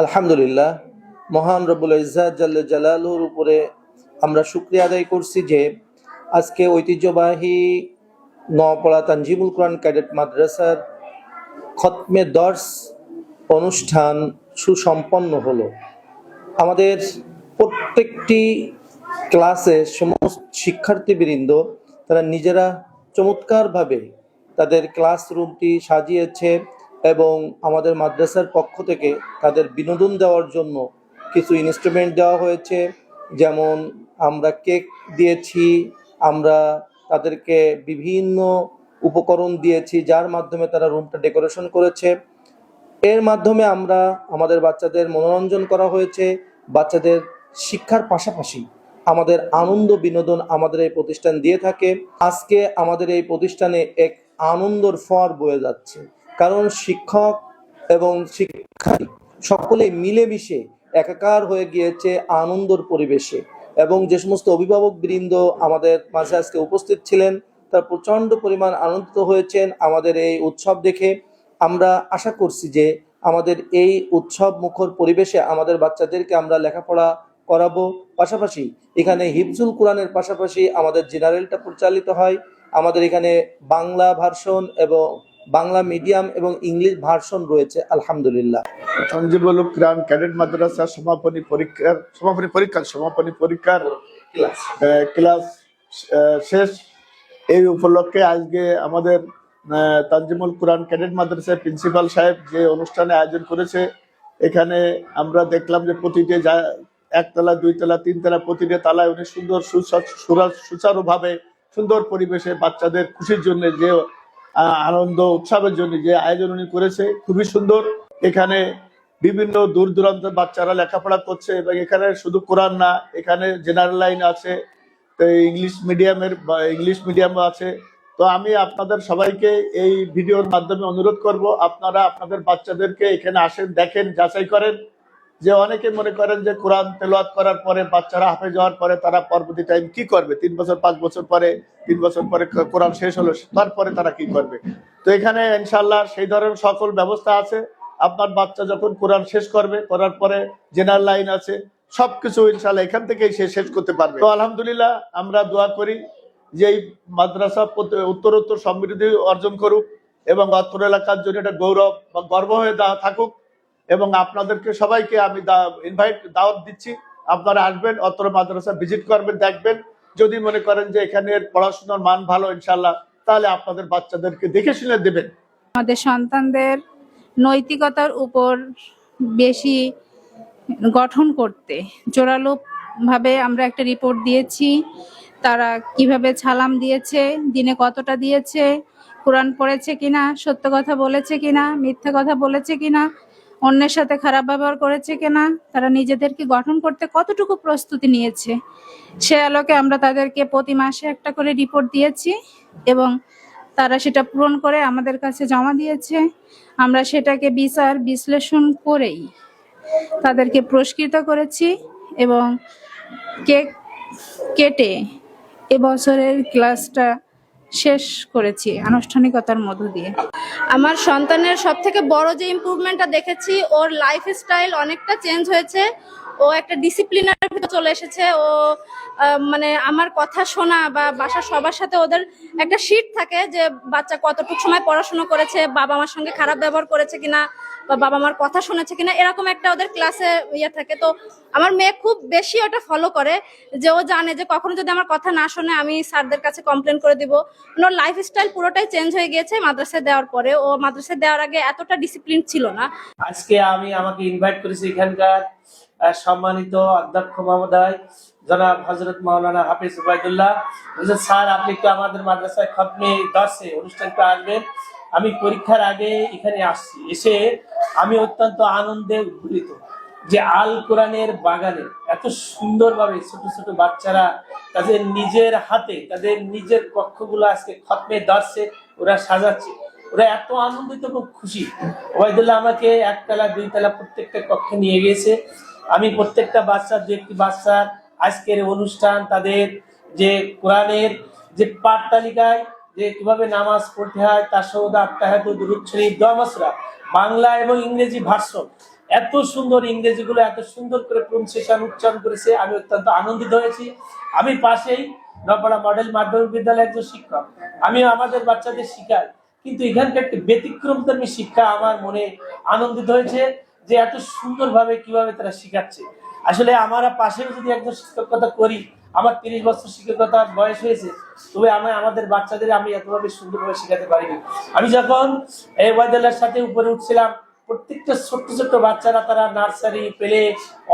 আলহামদুলিল্লাহ, মহান রব্বুল ইজ্জাত জাল্লে জালালুর উপরে আমরা শুক্রিয়া আদায় করছি যে আজকে ঐতিহ্যবাহী নপড়া তানজিমুল কোরআন ক্যাডেট মাদ্রাসার খতমে দর্শ অনুষ্ঠান সুসম্পন্ন হলো। আমাদের প্রত্যেকটি ক্লাসে সমস্ত শিক্ষার্থীবৃন্দ, তারা নিজেরা চমৎকারভাবে তাদের ক্লাসরুমটি সাজিয়েছে। এবং আমাদের মাদ্রাসার পক্ষ থেকে তাদের বিনোদন দেওয়ার জন্য কিছু ইনস্ট্রুমেন্ট দেওয়া হয়েছে। যেমন, আমরা কেক দিয়েছি, আমরা তাদেরকে বিভিন্ন উপকরণ দিয়েছি, যার মাধ্যমে তারা রুমটা ডেকোরেশন করেছে। এর মাধ্যমে আমরা আমাদের বাচ্চাদের মনোরঞ্জন করা হয়েছে। বাচ্চাদের শিক্ষার পাশাপাশি আমাদের আনন্দ বিনোদন আমাদের এই প্রতিষ্ঠান দিয়ে থাকে। আজকে আমাদের এই প্রতিষ্ঠানে এক আনন্দর ফর বয়ে যাচ্ছে। কারণ শিক্ষক এবং শিক্ষার্থী সকলেই মিলেমিশে একাকার হয়ে গিয়েছে আনন্দর পরিবেশে এবং যে সমস্ত অভিভাবক বৃন্দ আমাদের মাঝে আজকে উপস্থিত ছিলেন, তার প্রচণ্ড পরিমাণ আনন্দিত হয়েছেন আমাদের এই উৎসব দেখে। আমরা আশা করছি যে আমাদের এই উৎসব মুখর পরিবেশে আমাদের বাচ্চাদেরকে আমরা লেখাপড়া করাবো। পাশাপাশি এখানে হিফজুল কোরআনের পাশাপাশি আমাদের জেনারেলটা পরিচালিত হয়। আমাদের এখানে বাংলা ভার্সন এবং বাংলা মিডিয়াম এবং ইংলিশ ভার্সন রয়েছে আলহামদুলিল্লাহ। সঞ্জীবুল গ্রাম ক্যাডেট মাদ্রাসা সমাপনী পরীক্ষার সমাপনী পরীক্ষার সমাপনী পরীক্ষার ক্লাস। শেষ। এই উপলক্ষে আজকে আমাদের তানজিমুল কোরআন ক্যাডেট মাদ্রাসার প্রিন্সিপাল সাহেব যে অনুষ্ঠানে আয়োজন করেছে এখানে আমরা দেখলাম যে প্রতিটি যা- একতলা দুইতলা তিনতলা প্রতিটি তালায় উনি সুন্দর সুচারু ভাবে সুন্দর পরিবেশে বাচ্চাদের খুশির জন্য যে আনন্দ, উৎসবের জন্য যে আয়োজন উনি করেছে, খুবই সুন্দর। এখানে বিভিন্ন দূর দূরান্তের বাচ্চারা লেখাপড়া করছে এবং এখানে শুধু কোরআন না, এখানে জেনারেল লাইন আছে ইংলিশ মিডিয়ামের ইংলিশ মিডিয়ামও আছে। তো আমি আপনাদের সবাইকে এই ভিডিওর মাধ্যমে অনুরোধ করব, আপনারা আপনাদের বাচ্চাদেরকে এখানে আসেন, দেখেন, যাচাই করেন। যে অনেকে মনে করেন যে কোরআন তেলাওয়াত করার পরে, বাচ্চারা হাফে যাওয়ার পরে তারা পরবর্তী টাইম কি করবে? তিন বছর, পাঁচ বছর পরে, তিন বছর পরে কোরআন শেষ হলো, তারপরে তারা কি করবে? তো এখানে ইনশাল্লাহ সেই ধরনের সকল ব্যবস্থা আছে। আপনার বাচ্চা যখন কোরআন শেষ করবে, করার পরে জেনারেল লাইন আছে, সবকিছু ইনশাল্লাহ এখান থেকেই সে শেষ করতে পারবে। তো আলহামদুলিল্লাহ আমরা দোয়া করি যে এই মাদ্রাসা উত্তরোত্তর সমৃদ্ধি অর্জন করুক এবং অত্র এলাকার জন্য এটা গৌরব বা গর্ব হয়ে থাকুক। এবং আপনাদেরকে সবাইকে আমি ইনভাইট দাওয়াত দিচ্ছি। আপনারা আসবেন, অত্র মাদ্রাসা ভিজিট করবেন, দেখবেন। যদি মনে করেন যে এখানের পড়াশোনার মান ভালো ইনশাল্লাহ তাহলে আপনাদের বাচ্চাদেরকে দেখে শুনে দেবেন। আমাদের সন্তানদের নৈতিকতার উপর বেশি গঠন করতে জোরালো ভাবে আমরা একটা রিপোর্ট দিয়েছি। তারা কীভাবে ছালাম দিয়েছে, দিনে কতটা দিয়েছে, কোরআন পড়েছে কিনা, সত্য কথা বলেছে কিনা, মিথ্যা কথা বলেছে কিনা অন্যের সাথে খারাপ ব্যবহার করেছে কিনা, তারা নিজেদেরকে গঠন করতে কতটুকু প্রস্তুতি নিয়েছে, সে আলোকে আমরা তাদেরকে প্রতি মাসে একটা করে রিপোর্ট দিয়েছি এবং তারা সেটা পূরণ করে আমাদের কাছে জমা দিয়েছে। আমরা সেটাকে বিচার বিশ্লেষণ করেই তাদেরকে পুরস্কৃত করেছি এবং কেক কেটে এবছরের ক্লাসটা শেষ করেছি আনুষ্ঠানিকতার মধ্য দিয়ে। আমার সন্তানের সব থেকে বড় যে ইম্প্রুভমেন্টটা দেখেছি, ওর লাইফ স্টাইল অনেকটা চেঞ্জ হয়েছে। ও একটা ডিসিপ্লিনের ভিতরে চলে এসেছে। ও মানে আমার কথা শোনা বা বাসার সবার সাথে ওদের একটা শিট থাকে যে বাচ্চা কতটুকু সময় পড়াশোনা করেছে, বাবা মার সঙ্গে খারাপ ব্যবহার করেছে কিনা বা বাবা মার কথা শুনেছে কিনা, এরকম একটা ওদের ক্লাসে ইয়ে থাকে। তো আমার মেয়ে খুব বেশি ওটা ফলো করে যে ও জানে যে কখনো যদি আমার কথা না শোনে, আমি স্যারদের কাছে কমপ্লেন করে দিব। ওর লাইফ স্টাইল পুরোটাই চেঞ্জ হয়ে গিয়েছে মাদ্রাসায় দেওয়ার পরে। ও মাদ্রাসায় দেওয়ার আগে এতটা ডিসিপ্লিন ছিল না। আজকে আমি আমাকে ইনভাইট করেছি এখানকার সম্মানিত অধ্যক্ষ মহোদয় জনাব হজরত মাওলানা হাফিজ উবাইদুল্লাহ বলছেন, স্যার আপনি একটু আমাদের মাদ্রাসায় খতমে দর্শে অনুষ্ঠানটা আসবেন। আমি পরীক্ষার আগে এখানে আসছি। এসে আমি অত্যন্ত আনন্দে উদ্বুলিত যে আল কোরআনের বাগানে এত সুন্দরভাবে ছোট ছোট বাচ্চারা তাদের নিজের হাতে তাদের নিজের কক্ষগুলো আজকে খতমে দর্শে ওরা সাজাচ্ছে। ওরা এত আনন্দিত এবং খুশি। ওবায়দুল্লাহ আমাকে একতলা দুইতলা প্রত্যেকটা কক্ষে নিয়ে গেছে আমি প্রত্যেকটা বাচ্চার দু একটি বাচ্চার আজকের অনুষ্ঠান, তাদের যে কোরআনের যে পাঠ তালিকায় যে কীভাবে নামাজ পড়তে হয়, তার সৌদা আত্মাহাত দুরুদ শরীফ, দোয়া মাসরা, বাংলা এবং ইংরেজি ভার্সন, এত সুন্দর ইংরেজিগুলো, এত সুন্দর করে প্রনাউন্সিয়েশন উচ্চারণ করেছে, আমি অত্যন্ত আনন্দিত হয়েছি। আমি পাশেই নপাড়া মডেল মাধ্যমিক বিদ্যালয়ের একজন শিক্ষক। আমিও আমাদের বাচ্চাদের শিখাই। কিন্তু এখানকার একটি ব্যতিক্রমধর্মী শিক্ষা আমার মনে আনন্দিত হয়েছে। যে এত সুন্দরভাবে কীভাবে তারা শিখাচ্ছে। আসলে আমার পাশেও যদি একজন শিক্ষকতা করি, আমার তিরিশ বছর শিক্ষকতার বয়স হয়েছে, তবে আমি, আমাদের বাচ্চাদের আমি এতভাবে সুন্দরভাবে শেখাতে পারিনি। আমি যখন এই ওয়াইদাল্লার সাথে উপরে উঠছিলাম, প্রত্যেকটা ছোট্ট ছোট্ট বাচ্চারা তারা নার্সারি, পেলে,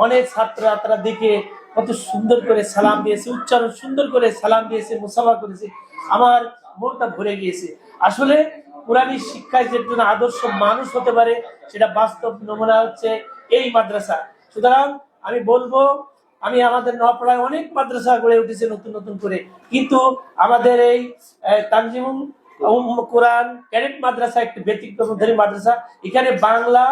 অনেক ছাত্ররা তারা দেখে কত সুন্দর করে সালাম দিয়েছে, উচ্চারণ সুন্দর করে সালাম দিয়েছে, মুসাফা করেছে। আমার মনটা ভরে গিয়েছে। আসলে কোরআনী শিক্ষায় যে একজন আদর্শ মানুষ হতে পারে, সেটা বাস্তব নমুনা হচ্ছে এই মাদ্রাসা। সুতরাং আমি বলব, আমি আমাদের নপাড়ায় অনেক মাদ্রাসা গড়ে উঠেছে নতুন নতুন করে। কিন্তু আমাদের এই তানজিমুল কোরআন ক্যাডেট মাদ্রাসা একটি ব্যতিক্রমধারী মাদ্রাসা। এখানে বাংলা,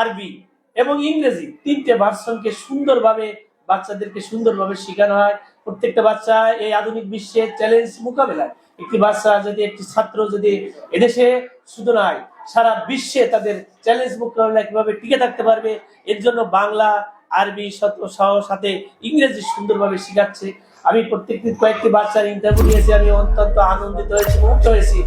আরবি এবং ইংরেজি তিনটে ভার্সনকে সুন্দরভাবে বাচ্চাদেরকে সুন্দরভাবে শেখানো হয়। প্রত্যেকটা বাচ্চা এই আধুনিক বিশ্বের চ্যালেঞ্জ মোকাবেলায়। একটি বাচ্চা যদি, একটি ছাত্র যদি এদেশে শুধু নয়, সারা বিশ্বে তাদের চ্যালেঞ্জ মোকাবেলায় কীভাবে টিকে থাকতে পারবে, এর জন্য বাংলা, আরবি সহ সাথে ইংরেজি সুন্দরভাবে শেখাচ্ছে। আমি প্রত্যেকটি কয়েকটি বাচ্চার ইন্টারভিউ নিয়েছি, আমি অত্যন্ত আনন্দিত হয়েছি মুক্ত হয়েছি।